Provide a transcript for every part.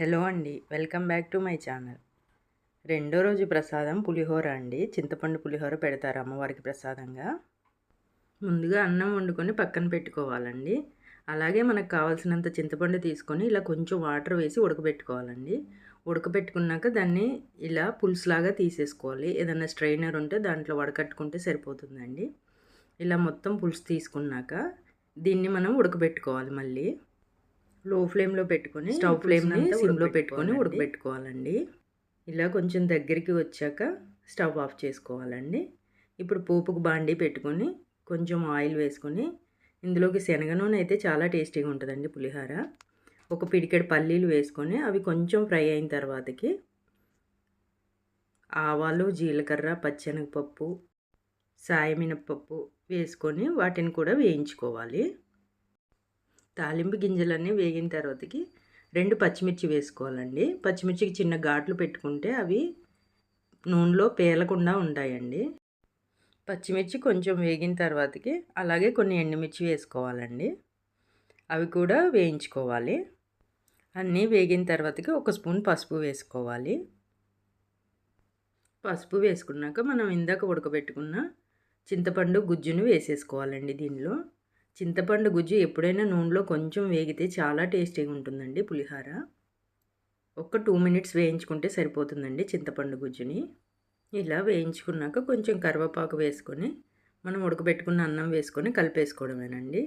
Hello అండి welcome back to my channel. రెండో రోజు ప్రసాదం పులిహోర అండి. చింతపండు పులిహోర పెడతారు అమ్మవారికి ప్రసాదంగా. ముందుగా అన్నం వండుకొని పక్కన పెట్టుకోవాలండి. అలాగే మనకు కావాల్సినంత చింతపండు తీసుకొని ఇలా కొంచెం వాటర్ వేసి ఉడకబెట్టుకోవాలండి. ఉడకబెట్టుకున్నాక దాన్ని ఇలా పులుసులాగా తీసేసుకోవాలి. ఏదైనా స్ట్రైనర్ ఉంటే దాంట్లో వడకట్టుకుంటే సరిపోతుందండి. ఇలా మొత్తం పులుసు తీసుకున్నాక దీన్ని మనం ఉడకబెట్టుకోవాలి మళ్ళీ. లో ఫ్లేమ్లో పెట్టుకొని స్టవ్ ఫ్లేమ్ని సిమ్లో పెట్టుకొని ఉడకబెట్టుకోవాలండి. ఇలా కొంచెం దగ్గరికి వచ్చాక స్టవ్ ఆఫ్ చేసుకోవాలండి. ఇప్పుడు పోపుకు బాండీ పెట్టుకొని కొంచెం ఆయిల్ వేసుకొని ఇందులోకి శనగ నూనె అయితే చాలా టేస్టీగా ఉంటుందండి పులిహోర. ఒక పిడికెడు పల్లీలు వేసుకొని అవి కొంచెం ఫ్రై అయిన తర్వాతకి ఆవాలు జీలకర్ర పచ్చెనగపప్పు సాయమినపప్పు వేసుకొని వాటిని కూడా వేయించుకోవాలి. తాలింపు గింజలన్నీ వేగిన తర్వాతకి రెండు పచ్చిమిర్చి వేసుకోవాలండి. పచ్చిమిర్చికి చిన్న ఘాట్లు పెట్టుకుంటే అవి నూనెలో పేలకుండా ఉంటాయండి. పచ్చిమిర్చి కొంచెం వేగిన తర్వాతకి అలాగే కొన్ని ఎండుమిర్చి వేసుకోవాలండి. అవి కూడా వేయించుకోవాలి. అన్నీ వేగిన తర్వాతకి ఒక స్పూన్ పసుపు వేసుకోవాలి. పసుపు వేసుకున్నాక మనం ఇందాక ఉడకబెట్టుకున్న చింతపండు గుజ్జును వేసేసుకోవాలండి దీనిలో. చింతపండు గుజ్జు ఎప్పుడైనా నూనెలో కొంచెం వేగితే చాలా టేస్టీగా ఉంటుందండి పులిహార. ఒక టూ మినిట్స్ వేయించుకుంటే సరిపోతుందండి చింతపండు గుజ్జుని. ఇలా వేయించుకున్నాక కొంచెం కరివేపాకు వేసుకొని మనం ఉడకబెట్టుకున్న అన్నం వేసుకొని కలిపేసుకోవడమేనండి.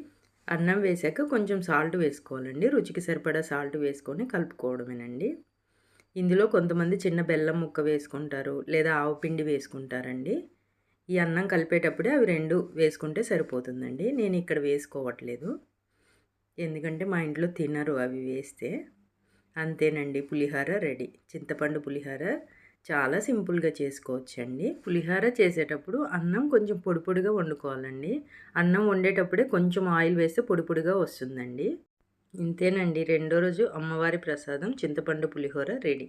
అన్నం వేసాక కొంచెం సాల్ట్ వేసుకోవాలండి. రుచికి సరిపడా సాల్ట్ వేసుకొని కలుపుకోవడమేనండి. ఇందులో కొంతమంది చిన్న బెల్లం ముక్క వేసుకుంటారు లేదా ఆవు పిండి వేసుకుంటారండి. ఈ అన్నం కలిపేటప్పుడే అవి రెండు వేసుకుంటే సరిపోతుందండి. నేను ఇక్కడ వేసుకోవట్లేదు. ఎందుకంటే మా ఇంట్లో తినరు అవి వేస్తే. అంతేనండి పులిహార రెడీ. చింతపండు పులిహార చాలా సింపుల్గా చేసుకోవచ్చండి. పులిహార చేసేటప్పుడు అన్నం కొంచెం పొడి పొడిగా వండుకోవాలండి. అన్నం వండేటప్పుడే కొంచెం ఆయిల్ వేస్తే పొడి పొడిగా వస్తుందండి. ఇంతేనండి రెండో రోజు అమ్మవారి ప్రసాదం చింతపండు పులిహోర రెడీ.